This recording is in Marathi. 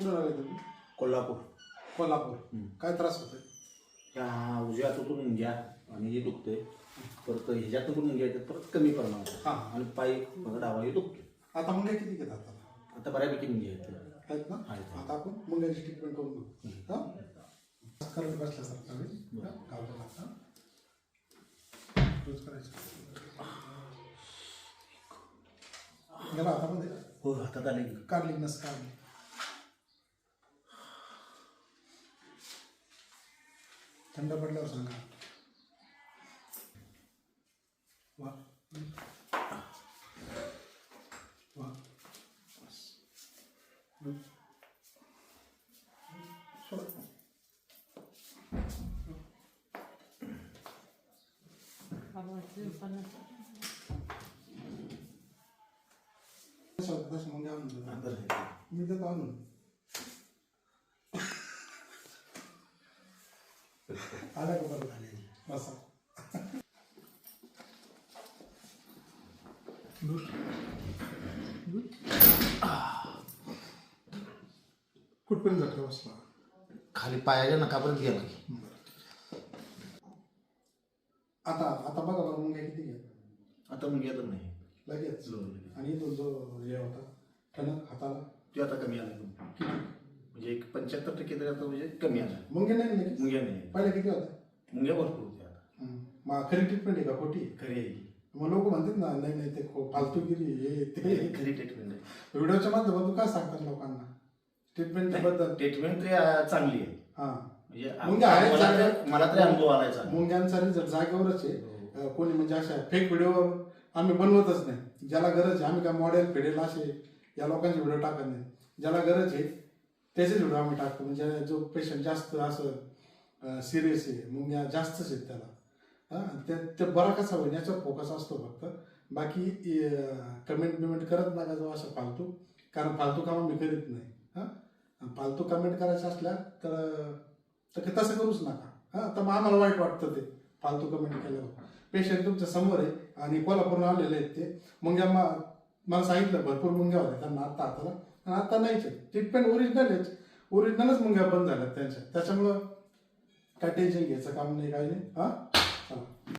कुठं आले तुम्ही? कोल्हापूर. कोल्हापूर. हम्म. काय त्रास होतोय? ह्या उजव्या हातातून मुंग्या आणि हे दुखतंय. परत ह्याच्यातून पण मुंग्या येतात परत कमी प्रमाणात. हा. आणि पाय बघा डावा हे दुखतो आता मुंग्या किती घेतात आता? आता बऱ्यापैकी मुंग्या आहेत. आहेत ना? आहेत. आता आपण मुंग्याची ट्रीटमेंट करून घेऊ हा? करत बसल्यासारखं होईल. हा? गावाला, हा? रोज करायचं. हातामध्ये? हो हातात आले की. काढली नस काढली थंड पडल्यावर सांगा. वा. वा. सोडा. मी देतो आणून आला का बरं झाले बसा गुड गुड कुठपर्यंत जातो बसला खाली पायाच्या नकापर्यंत गेला की आता आता बघा बरं मुंग्या किती घ्या. आता मुंग्या तर नाही. लगेच. आणि तो जो हे होता ठणक हाताला? ते आता कमी आला किती? म्हणजे एक पंच्याहत्तर टक्के तरी आता म्हणजे कमी आला. मुंग्या नाही ना लगेच मुंग्या नाही. पहिले किती होता? मुंग्या भरपूर होत्या आता. हं. मग खरी ट्रीटमेंट आहे का? खोटी? खरी आहे. मग लोक म्हणतात ना नाही नाही ते खो- फालतूगिरी हे ते. खरी ट्रीटमेंट आहे. व्हिडिओच्या माध्यमातून काय सांगतात लोकांना? ट्रीटमेंटबद्दल. ट्रीटमेंट तरी चांगली आहे. हा. म्हणजे मुंग्या आहेत मला चांगल्या. तरी- मला तरी अनुभव आलाय चांगला. मुंग्यांचा रिझल्ट जागेवरच आहे. हो. अं, कोणी म्हणजे अशा फेक व्हिडिओ आम्ही बनवतच नाही. ज्याला गरज आहे आम्ही काय मॉडेल फेडेल असे या लोकांचे व्हिडिओ टाकत नाही. ज्याला गरज आहे त्याचे व्हिडिओ आम्ही टाकतो. म्हणजे जो पेशंट जास्त असं सिरियस आहे मुंग्या जास्तच आहेत त्याला. हा, ते बरा कसा होईल याचा फोकस असतो फक्त. बाकी कमेंट बिमेंट करत नका जो असं फालतू. कारण फालतू कामं मी करीत नाही. हा? फालतू कमेंट करायचं असल्या तर तर तसं करूच नका. हा तर मग आम्हाला वाईट वाटतं ते फालतू कमेंट केल्यावर. पेशंट तुमच्यासमोर आहे आणि कोल्हापूरला आलेले आहेत ते. मुंग्या मा- मला सांगितलं भरपूर मुंग्या होत्या त्यांना आता हाताला आणि आता नाहीच ट्रीटमेंट ओरिजिनल आहे ओरिजिनलच मुंग्या बंद झाल्यात त्यांच्या. त्याच्यामुळं काय टेन्शन घ्यायचं काम नाही काही नाही. हां?